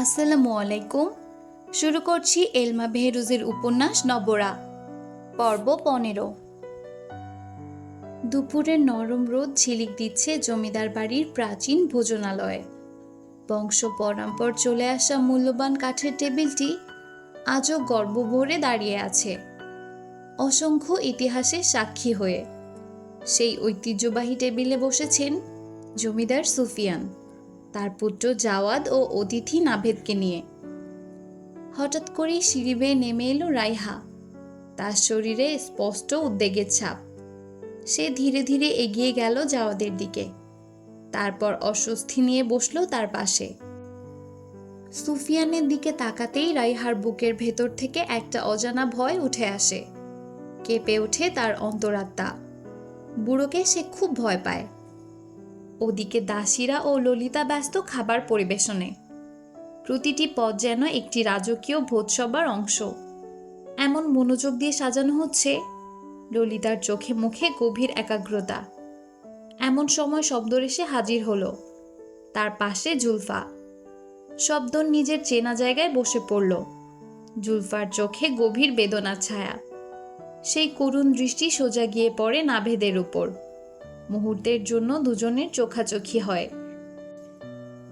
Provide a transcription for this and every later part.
আসসালামু আলাইকুম। শুরু করছি এলমা বেহরুজের উপন্যাস নবরা, পর্ব পনেরো। দুপুরের নরম রোদ ঝিলিক দিচ্ছে জমিদার বাড়ির প্রাচীন ভোজনালয়ে। বংশ পরম্পর চলে আসা মূল্যবান কাঠের টেবিলটি আজও গর্বভরে দাঁড়িয়ে আছে। অসংখ্য ইতিহাসের সাক্ষী হয়ে, সেই ঐতিহ্যবাহী টেবিলে বসেছেন জমিদার সুফিয়ান। তার পুত্র জাওয়াদ ও অতিথি নাভেদকে নিয়ে। হঠাৎ করেই সিঁড়ি বেয়ে নেমে এলো রাইহা। তার শরীরে স্পষ্ট উদ্বেগের ছাপ। সে ধীরে ধীরে এগিয়ে গেল জাওয়াদের দিকে। তারপর অস্বস্তি নিয়ে বসল তার পাশে। সুফিয়ানের দিকে তাকাতেই রাইহার বুকের ভেতর থেকে একটা অজানা ভয় উঠে আসে। কেঁপে ওঠে তার অন্তরাত্মা। বুড়োকে সে খুব ভয় পায়। ওদিকে দাসীরা ও ললিতা ব্যস্ত খাবার পরিবেশনে। প্রতিটি পদ যেন একটি রাজকীয় ভোজসভার অংশ। এমন মনোযোগ দিয়ে সাজানো হচ্ছে ললিতার চোখে মুখে গভীর একাগ্রতা। এমন সময় শব্দ এসে হাজির হলো। তার পাশে জুলফা। শব্দ নিজের চেনা জায়গায় বসে পড়ল। জুলফার চোখে গভীর বেদনার ছায়া। সেই করুণ দৃষ্টি সোজা গিয়ে পড়ে নাভেদের উপর। মুহূর্তের জন্য দুজনের চোখাচোখি হয়।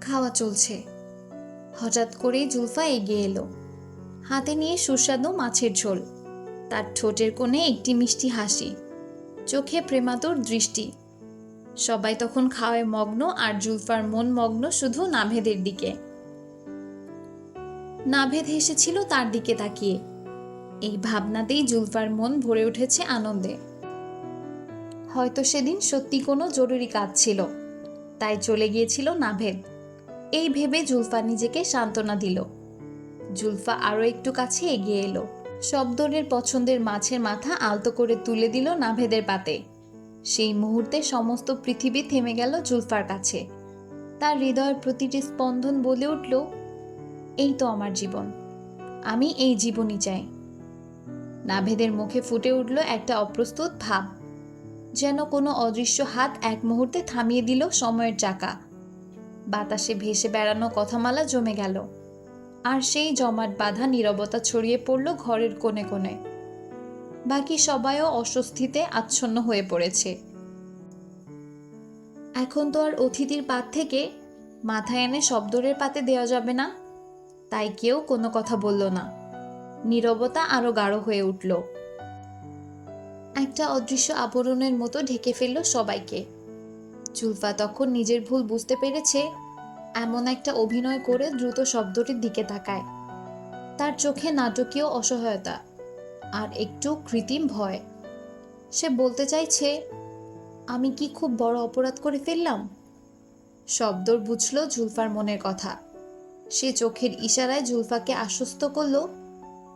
খাওয়া চলছে। হঠাৎ করেই জুলফা এগিয়ে এলো। হাতে নিয়ে সুস্বাদু মাছের ঝোল। তার ঠোঁটের কোণে একটি মিষ্টি হাসি। চোখে প্রেমাতুর দৃষ্টি। সবাই তখন খাওয়ায় মগ্ন আর জুলফার মন মগ্ন শুধু নাভেদের দিকে। নাভেদ হেসেছিল তার দিকে তাকিয়ে। এই ভাবনাতেই জুলফার মন ভরে উঠেছে আনন্দে। হয়তো সেদিন সত্যি কোনো জরুরি কাজ ছিল। তাই চলে গিয়েছিল নাভেদ এই ভেবে জুলফা নিজেকে সান্ত্বনা দিল। জুলফা আরও একটু কাছে এগিয়ে এলো। শব্দরের পছন্দের মাছের মাথা আলতো করে তুলে দিল নাভেদের পাতে। সেই মুহূর্তে সমস্ত পৃথিবী থেমে গেল জুলফার কাছে। তার হৃদয়ের প্রতিটি স্পন্দন বলে উঠল, এই তো আমার জীবন। আমি এই জীবনই চাই। নাভেদের মুখে ফুটে উঠল একটা অপ্রস্তুত ভাব। যেন কোনো অদৃশ্য হাত এক মুহূর্তে থামিয়ে দিল সময়ের চাকা। বাতাসে ভেসে বেড়ানো কথামালা জমে গেল। আর সেই জমাট বাঁধা নীরবতা ছড়িয়ে পড়ল ঘরের কোণে কোণে। বাকি সবাইও অস্বস্তিতে আচ্ছন্ন হয়ে পড়েছে। এখন তো আর অতিথির পাত থেকে মাথায় এনে শব্দরের পাতে দেওয়া যাবে না। তাই কেউ কোনো কথা বলল না। নীরবতা আরও গাঢ় হয়ে উঠল। একটা অদৃশ্য আবরণের মতো ঢেকে ফেলল সবাইকে। জুলফা তখন নিজের ভুল বুঝতে পেরেছে, এমন একটা অভিনয় করে দ্রুত শব্দটির দিকে তাকায়। তার চোখে নাটকীয় অসহায়তা আর একটু কৃত্রিম ভয়। সে বলতে চাইছে, আমি কি খুব বড় অপরাধ করে ফেললাম? শব্দর বুঝল জুলফার মনের কথা। সে চোখের ইশারায় জুলফাকে আশ্বস্ত করল,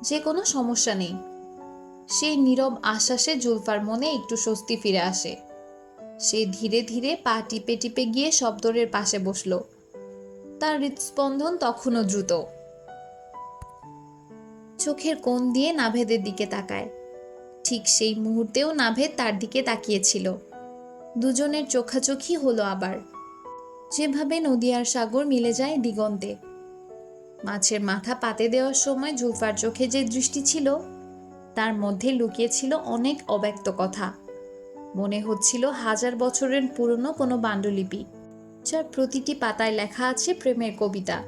যে কোনো সমস্যা নেই। সেই নীরব আশ্বাসে জুলফার মনে একটু স্বস্তি ফিরে আসে। সে ধীরে ধীরে পা টিপে টিপে গিয়ে শব্দরের পাশে বসল। তার হৃদস্পন্দন তখনও দ্রুত। চোখের কোণ দিয়ে নাভেদের দিকে তাকায়। ঠিক সেই মুহূর্তেও নাভেদ তার দিকে তাকিয়েছিল। দুজনের চোখাচোখি হলো আবার। যেভাবে নদী আর সাগর মিলে যায় দিগন্তে। মাছের মাথা পাতে দেওয়ার সময় জুলফার চোখে যে দৃষ্টি ছিল তার মধ্যে লুকিয়েছিল অনেক অব্যক্ত কথা। মনে হচ্ছিল হাজার বছরের পুরনো কোনো বাণ্ডলিপি যার প্রতিটি পাতায় লেখা আছে প্রেমের কবিতা।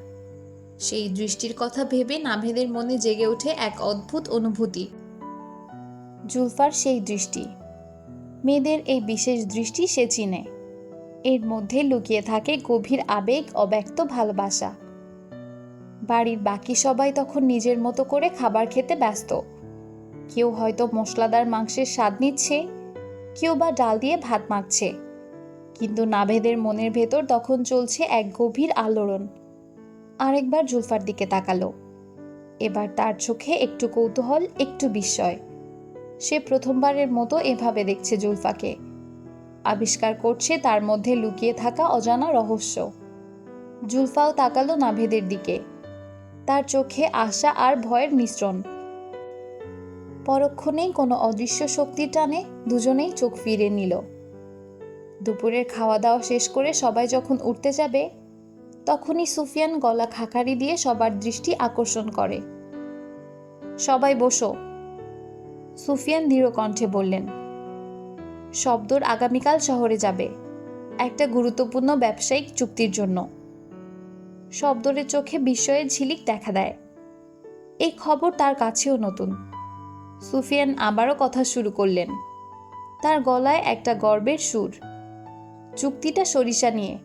সেই দৃষ্টির কথা ভেবে নাভেদের মনে জেগে ওঠে এক অদ্ভুত অনুভূতি। জুলফার সেই দৃষ্টি। মেয়েদের এই বিশেষ দৃষ্টি সে চিনে। এর মধ্যে লুকিয়ে থাকে গভীর আবেগ, অব্যক্ত ভালোবাসা। বাড়ির বাকি সবাই তখন নিজের মতো করে খাবার খেতে ব্যস্ত। কেউ হয়তো মশলাদার মাংসের স্বাদ নিচ্ছে, কেউ বা ডাল দিয়ে ভাত মাখছে। কিন্তু নাভেদের মনের ভেতর তখন চলছে এক গভীর আলোড়ন। আরেকবার জুলফার দিকে তাকালো। এবার তার চোখে একটু কৌতূহল, একটু বিস্ময়। সে প্রথমবারের মতো এভাবে দেখছে জুলফাকে। আবিষ্কার করছে তার মধ্যে লুকিয়ে থাকা অজানা রহস্য। জুলফাও তাকালো নাভেদের দিকে। তার চোখে আশা আর ভয়ের মিশ্রণ। পরক্ষণেই কোনো অদৃশ্য শক্তির টানে, দুজনেই চোখ ফিরে নিল। দুপুরের খাওয়া দাওয়া শেষ করে সবাই যখন উঠতে যাবে, তখনই সুফিয়ান গলা খাকারি দিয়ে সবার দৃষ্টি আকর্ষণ করে। সবাই বসো। সুফিয়ান দৃঢ় কণ্ঠে বললেন, শব্দর আগামীকাল শহরে যাবে, একটা গুরুত্বপূর্ণ ব্যবসায়িক চুক্তির জন্য। শব্দরের চোখে বিস্ময়ের ঝিলিক দেখা দেয়। এই খবর তার কাছেও নতুন। সুফিয়ান আবারও কথা শুরু করলেন। তার গলায় একটা গর্বের সুর। চুক্তিটা সরিষা নিয়ে।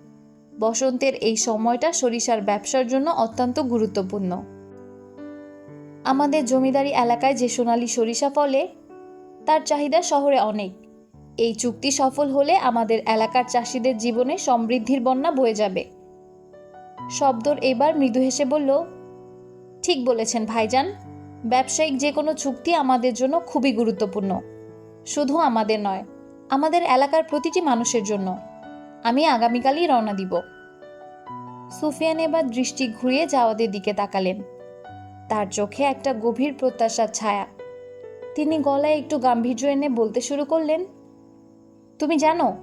বসন্তের এই সময়টা সরিষার ব্যবসার জন্য অত্যন্ত গুরুত্বপূর্ণ। আমাদের জমিদারি এলাকায় যে সোনালি সরিষা ফলে, তার চাহিদা শহরে অনেক। এই চুক্তি সফল হলে আমাদের এলাকার চাষিদের জীবনে সমৃদ্ধির বন্যা বয়ে যাবে। শব্দর এবার মৃদু হেসে বলল, ঠিক বলেছেন ভাইজান। ব্যবসায়িক যে কোনো চুক্তি আমাদের জন্য খুবই গুরুত্বপূর্ণ। শুধু আমাদের নয়, আমাদের এলাকার প্রতিটি মানুষের জন্য। আমি আগামীকালই রওনা দিব। সুফিয়ান এবার দৃষ্টি ঘুরিয়ে জাওয়াদের দিকে তাকালেন। তার চোখে একটা গভীর প্রত্যাশার ছায়া। তিনি গলায় একটু গাম্ভীর্য এনে বলতে শুরু করলেন, তুমি জানো,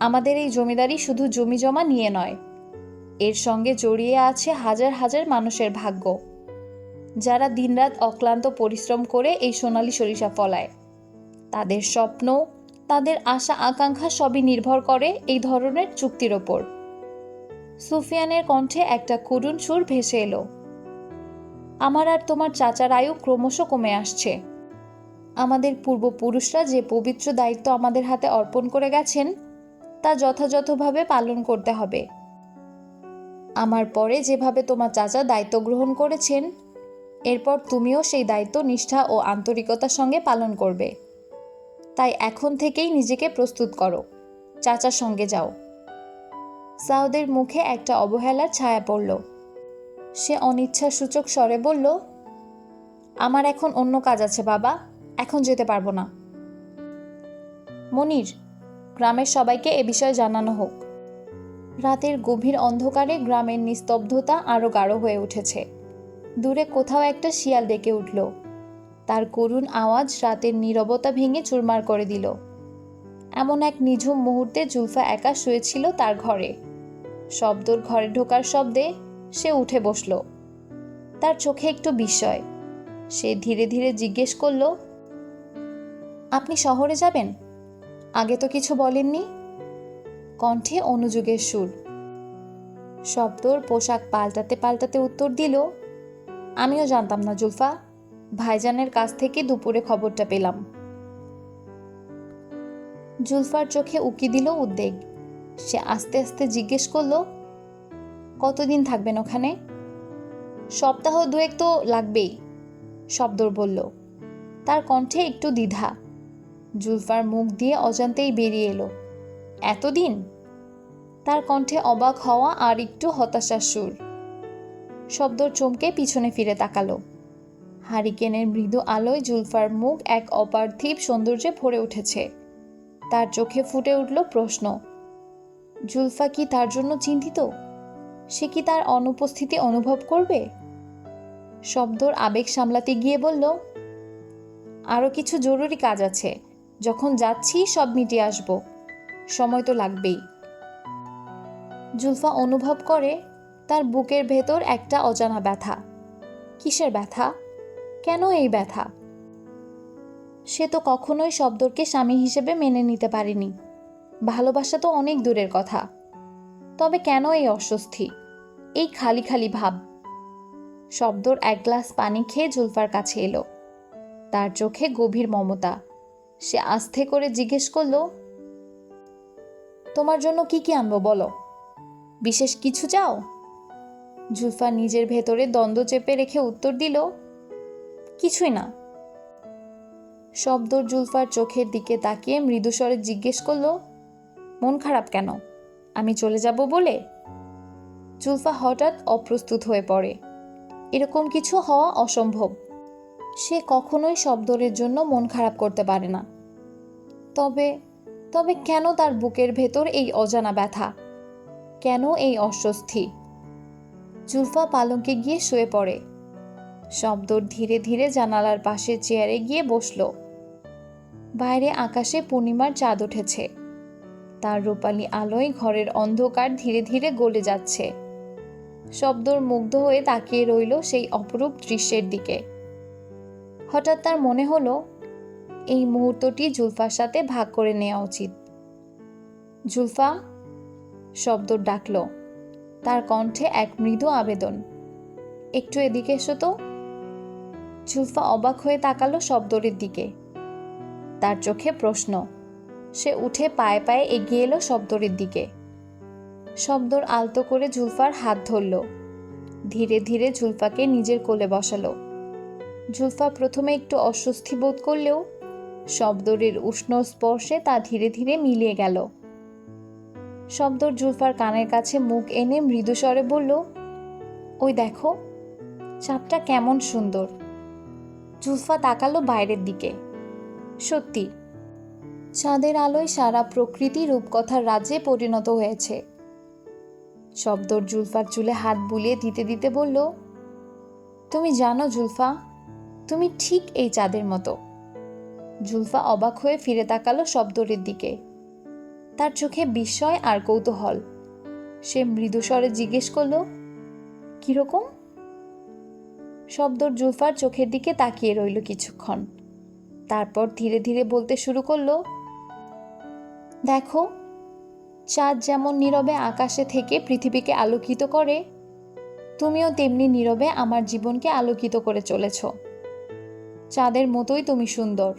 আমাদের এই জমিদারি শুধু জমি জমা নিয়ে নয়, এর সঙ্গে জড়িয়ে আছে হাজার হাজার মানুষের ভাগ্য। যারা দিনরাত অক্লান্ত পরিশ্রম করে এই সোনালি সরিষা ফলায়। তাদের স্বপ্ন, তাদের আশা, আকাঙ্ক্ষা সবই নির্ভর করে এই ধরনের চুক্তির ওপর। সুফিয়ানের কণ্ঠে একটা করুণ সুর ভেসে এলো। আমার আর তোমার চাচার আয়ু ক্রমশ কমে আসছে। আমাদের পূর্বপুরুষরা যে পবিত্র দায়িত্ব আমাদের হাতে অর্পণ করে গেছেন, তা যথাযথভাবে পালন করতে হবে। আমার পরে যেভাবে তোমার চাচা দায়িত্ব গ্রহণ করেছেন এরপর তুমিও সেই দায়িত্ব, নিষ্ঠা ও আন্তরিকতার সঙ্গে পালন করবে। তাই এখন থেকেই নিজেকে প্রস্তুত করো। চাচার সঙ্গে যাও। সাউদের মুখে একটা অবহেলার ছায়া পড়ল। সে অনিচ্ছাসূচক স্বরে বলল, আমার এখন অন্য কাজ আছে বাবা, এখন যেতে পারব না। মনির, গ্রামের সবাইকে এ বিষয়ে জানানো হোক। রাতের গভীর অন্ধকারে গ্রামের নিস্তব্ধতা আরও গাঢ় হয়ে উঠেছে। দূরে কোথাও একটা শিয়াল ডেকে উঠল। তার করুণ আওয়াজ রাতের নীরবতা ভেঙে চুরমার করে দিল। এমন এক নিঝুম মুহূর্তে জুলফা একা শুয়েছিল তার ঘরে। শব্দর ঘরে ঢোকার শব্দে সে উঠে বসল। তার চোখে একটু বিস্ময়। সে ধীরে ধীরে জিজ্ঞেস করল, আপনি শহরে যাবেন? আগে তো কিছু বলেননি? কণ্ঠে অনুযোগের সুর। শব্দর পোশাক পাল্টাতে পাল্টাতে উত্তর দিল আমিও জানতাম না, জুলফা। ভাইজানের কাছ থেকে দুপুরে খবরটা পেলাম। জুলফার চোখে উকি দিল উদ্বেগ। সে আস্তে আস্তে জিজ্ঞেস করল, কতদিন থাকবেন ওখানে? সপ্তাহ দুয়েক তো লাগবেই শব্দর বলল। তার কণ্ঠে একটু দ্বিধা। জুলফার মুখ দিয়ে অজান্তেই বেরিয়ে এলো। এতদিন? তার কণ্ঠে অবাক হওয়া আর একটু হতাশার সুর। শব্দর চমকে পিছনে ফিরে তাকালো। হারিকেনের মৃদু আলোয় জুলফার মুখ এক অপার্থিব সৌন্দর্যে ভরে উঠেছে। তার চোখে ফুটে উঠল প্রশ্ন, জুলফা কি তার জন্য চিন্তিত? সে কি তার অনুপস্থিতি অনুভব করবে? শব্দর আবেগ সামলাতে গিয়ে বলল আরও কিছু জরুরি কাজ আছে, যখন যাচ্ছি সব মিটিয়ে আসব। সময় তো লাগবেই। জুলফা অনুভব করে তার বুকের ভেতর একটা অজানা ব্যথা। কিসের ব্যথা? কেন এই ব্যথা? সে তো কখনোই শব্দরকে স্বামী হিসেবে মেনে নিতে পারেনি। ভালোবাসা তো অনেক দূরের কথা। তবে কেন এই অস্বস্তি? এই খালি খালি ভাব। শব্দর এক গ্লাস পানি খেয়ে জুলফার কাছে এলো। তার চোখে গভীর মমতা। সে আস্থে করে জিজ্ঞেস করল, তোমার জন্য কি কি আনব বলো? বিশেষ কিছু চাও? জুলফা নিজের ভেতরে দ্বন্দ্ব চেপে রেখে উত্তর দিল, কিছুই না। শব্দ জুলফার চোখের দিকে তাকিয়ে মৃদুস্বরে জিজ্ঞেস করল, মন খারাপ কেন? আমি চলে যাব বলে? জুলফা হঠাৎ অপ্রস্তুত হয়ে পড়ে। এরকম কিছু হওয়া অসম্ভব। সে কখনোই শব্দরের জন্য মন খারাপ করতে পারে না। তবে তবে কেন তার বুকের ভেতর এই অজানা ব্যথা? কেন এই অস্বস্তি? জুলফা পালঙ্কে গিয়ে শুয়ে পড়ে। শব্দর ধীরে ধীরে জানালার পাশে চেয়ারে গিয়ে বসল। বাইরে আকাশে পূর্ণিমার চাঁদ উঠেছে। তার রূপালী আলোয় ঘরের অন্ধকার ধীরে ধীরে গলে যাচ্ছে। শব্দর মুগ্ধ হয়ে তাকিয়ে রইল সেই অপরূপ দৃশ্যের দিকে। হঠাৎ তার মনে হলো, এই মুহূর্তটি জুলফার সাথে ভাগ করে নেওয়া উচিত। জুলফা শব্দ ডাকল। তার কণ্ঠে এক মৃদু আবেদন। একটু এদিকে এসো তো। জুলফা অবাক হয়ে তাকালো শব্দরের দিকে। তার চোখে প্রশ্ন। সে উঠে পায়ে পায়ে এগিয়ে এলো শব্দরের দিকে। শব্দর আলতো করে জুলফার হাত ধরল। ধীরে ধীরে জুলফাকে নিজের কোলে বসালো। জুলফা প্রথমে একটু অস্বস্তি বোধ করলেও শব্দরের উষ্ণ স্পর্শে তা ধীরে ধীরে মিলিয়ে গেল। শব্দর জুলফার কানের কাছে মুখ এনে মৃদুস্বরে বলল, ওই দেখো, চাঁদটা কেমন সুন্দর। জুলফা তাকালো বাইরের দিকে। সত্যি, চাঁদের আলোয় সারা প্রকৃতি রূপকথার রাজ্যে পরিণত হয়েছে। শব্দর জুলফার চুলে হাত বুলিয়ে দিতে দিতে বলল, তুমি জানো জুলফা, তুমি ঠিক এই চাঁদের মতো। জুলফা অবাক হয়ে ফিরে তাকালো শব্দরের দিকে। তার চোখে বিস্ময় আর কৌতূহল। সে মৃদুস্বরে জিজ্ঞেস করল, কীরকম? শব্দর জুলফার চোখের দিকে তাকিয়ে রইল কিছুক্ষণ। তারপর ধীরে ধীরে বলতে শুরু করল, দেখো, চাঁদ যেমন নীরবে আকাশে থেকে পৃথিবীকে আলোকিত করে, তুমিও তেমনি নীরবে আমার জীবনকে আলোকিত করে চলেছ। চাঁদের মতোই তুমি সুন্দর,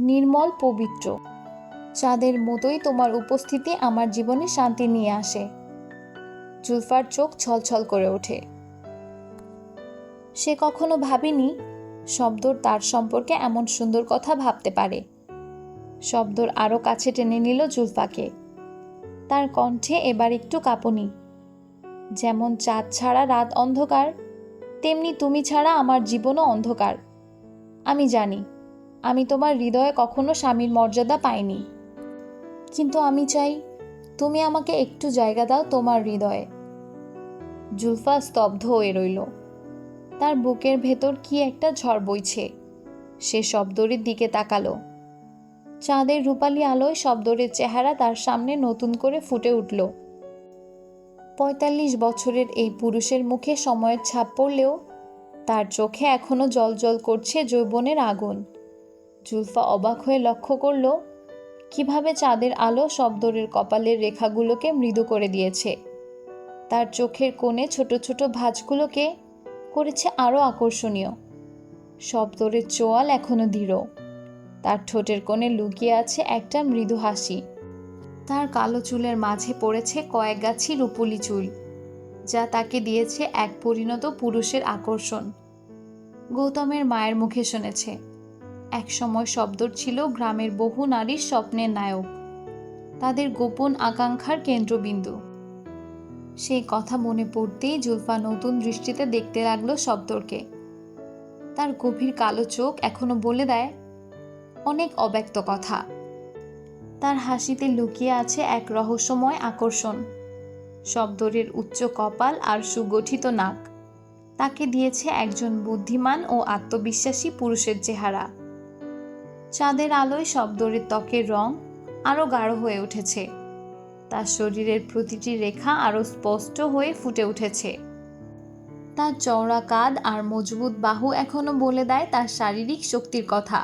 নির্মল, পবিত্র। চাঁদের মতোই তোমার উপস্থিতি আমার জীবনে শান্তি নিয়ে আসে। জুলফার চোখ ছলছল করে ওঠে। সে কখনো ভাবিনি শব্দর তার সম্পর্কে এমন সুন্দর কথা ভাবতে পারে। শব্দর আরও কাছে টেনে নিল জুলফাকে। তার কণ্ঠে এবার একটু কাঁপনি। যেমন চাঁদ ছাড়া রাত অন্ধকার, তেমনি তুমি ছাড়া আমার জীবনও অন্ধকার। আমি জানি, আমি তোমার হৃদয়ে কখনো স্বামীর মর্যাদা পাইনি। কিন্তু আমি চাই তুমি আমাকে একটু জায়গা দাও তোমার হৃদয়ে। জুলফা স্তব্ধ হয়ে রইল। তার বুকের ভেতর কি একটা ঝড় বইছে। সে শব্দরের দিকে তাকালো। চাঁদের রূপালি আলোয় শব্দরের চেহারা তার সামনে নতুন করে ফুটে উঠল। পঁয়তাল্লিশ বছরের এই পুরুষের মুখে সময়ের ছাপ পড়লেও তার চোখে এখনও জল করছে যৌবনের আগুন। জুলফা অবাক হয়ে লক্ষ্য করল কীভাবে চাঁদের আলো শব্দরের কপালের রেখাগুলোকে মৃদু করে দিয়েছে। তার চোখের কোণে ছোট ছোট ভাঁজগুলোকে করেছে আরও আকর্ষণীয়। শব্দরের চোয়াল এখনও দৃঢ়। তার ঠোঁটের কোণে লুকিয়ে আছে একটা মৃদু হাসি। তার কালো চুলের মাঝে পড়েছে কয়েক গাছি রূপুলি চুল, যা তাকে দিয়েছে এক পরিণত পুরুষের আকর্ষণ। গৌতমের মায়ের মুখে শুনেছে। এক সময় শব্দর ছিল গ্রামের বহু নারীর স্বপ্নের নায়ক। তাদের গোপন আকাঙ্ক্ষার কেন্দ্রবিন্দু। সেই কথা মনে পড়তেই জুলফা নতুন দৃষ্টিতে দেখতে লাগল শব্দরকে। তার গভীর কালো চোখ এখনও বলে দেয়, অনেক অব্যক্ত কথা। তার হাসিতে লুকিয়ে আছে এক রহস্যময় আকর্ষণ। শব্দরের উচ্চ কপাল আর সুগঠিত নাক। তাকে দিয়েছে একজন বুদ্ধিমান ও আত্মবিশ্বাসী পুরুষের চেহারা। চাঁদের আলোয় শব্দরের ত্বকের রং আরও গাঢ় হয়ে উঠেছে। তার শরীরের প্রতিটি রেখা আরও স্পষ্ট হয়ে ফুটে উঠেছে। তার চওড়া কাঁধ আর মজবুত বাহু এখনও বলে দেয় তার শারীরিক শক্তির কথা।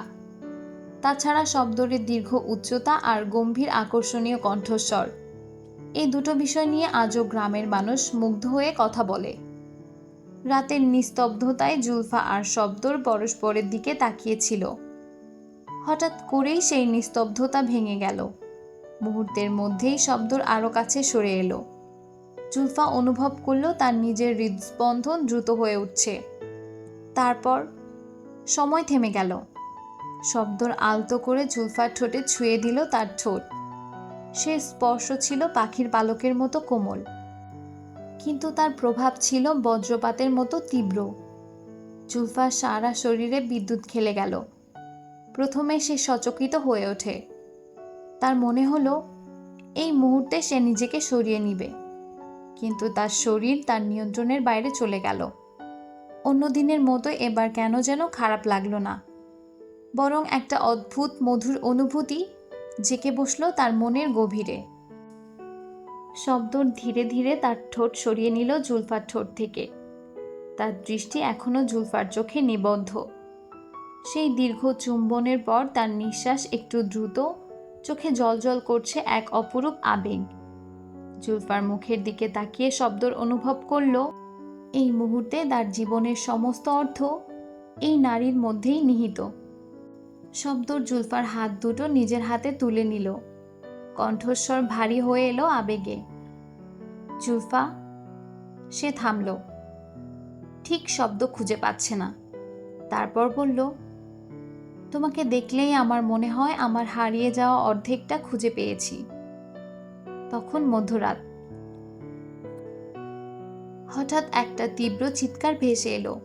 তাছাড়া শব্দরের দীর্ঘ উচ্চতা আর গম্ভীর আকর্ষণীয় কণ্ঠস্বর। এই দুটো বিষয় নিয়ে আজও গ্রামের মানুষ মুগ্ধ হয়ে কথা বলে। রাতের নিস্তব্ধতায় জুলফা আর শব্দর পরস্পরের দিকে তাকিয়েছিল। হঠাৎ করেই সেই নিস্তব্ধতা ভেঙে গেল। মুহূর্তের মধ্যেই শব্দর আরও কাছে সরে এলো। জুলফা অনুভব করল তার নিজের হৃদস্পন্দন দ্রুত হয়ে উঠছে। তারপর সময় থেমে গেল। শব্দর আলতো করে জুলফার ঠোঁটে ছুঁয়ে দিল তার ঠোঁট। সে স্পর্শ ছিল পাখির পালকের মতো কোমল। কিন্তু তার প্রভাব ছিল বজ্রপাতের মতো তীব্র। জুলফার সারা শরীরে বিদ্যুৎ খেলে গেল। প্রথমে সে সচকিত হয়ে ওঠে। তার মনে হলো, এই মুহূর্তে সে নিজেকে সরিয়ে নিবে। কিন্তু তার শরীর তার নিয়ন্ত্রণের বাইরে চলে গেল। অন্য দিনের মতো এবার কেন যেন খারাপ লাগল না। বরং একটা অদ্ভুত, মধুর অনুভূতি জেকে বসল তার মনের গভীরে। শব্দ ধীরে ধীরে তার ঠোঁট সরিয়ে নিল জুলফার ঠোঁট থেকে। তার দৃষ্টি এখনও জুলফার চোখে নিবদ্ধ। সেই দীর্ঘ চুম্বনের পর তার নিঃশ্বাস একটু দ্রুত চোখে জলজল করছে এক অপরূপ আবেগ। জুলফার মুখের দিকে তাকিয়ে শব্দর অনুভব করল, এই মুহূর্তে তার জীবনের সমস্ত অর্থ এই নারীর মধ্যেই নিহিত। শব্দর জুলফার হাত দুটো নিজের হাতে তুলে নিল। কণ্ঠস্বর ভারী হয়ে এলো আবেগে। জুলফা, সে থামল। ঠিক শব্দ খুঁজে পাচ্ছে না। তারপর বলল তোমাকে দেখলেই আমার মনে হয় আমার হারিয়ে যাওয়া অর্ধেকটা খুঁজে পেয়েছি। তখন মধ্যরাত। হঠাৎ একটা তীব্র চিৎকার ভেসে এলো।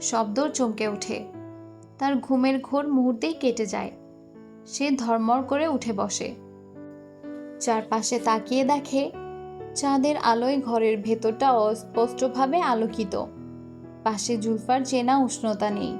শব্দর চমকে ওঠে। তার ঘুমের ঘোর মুহূর্তেই কেটে যায়। সে ধর্মর করে উঠে বসে। চারপাশে তাকিয়ে দেখে চাঁদের আলোয় ঘরের ভেতরটা অস্পষ্টভাবে আলোকিত। পাশে জুলফার চেনা উষ্ণতা নেই।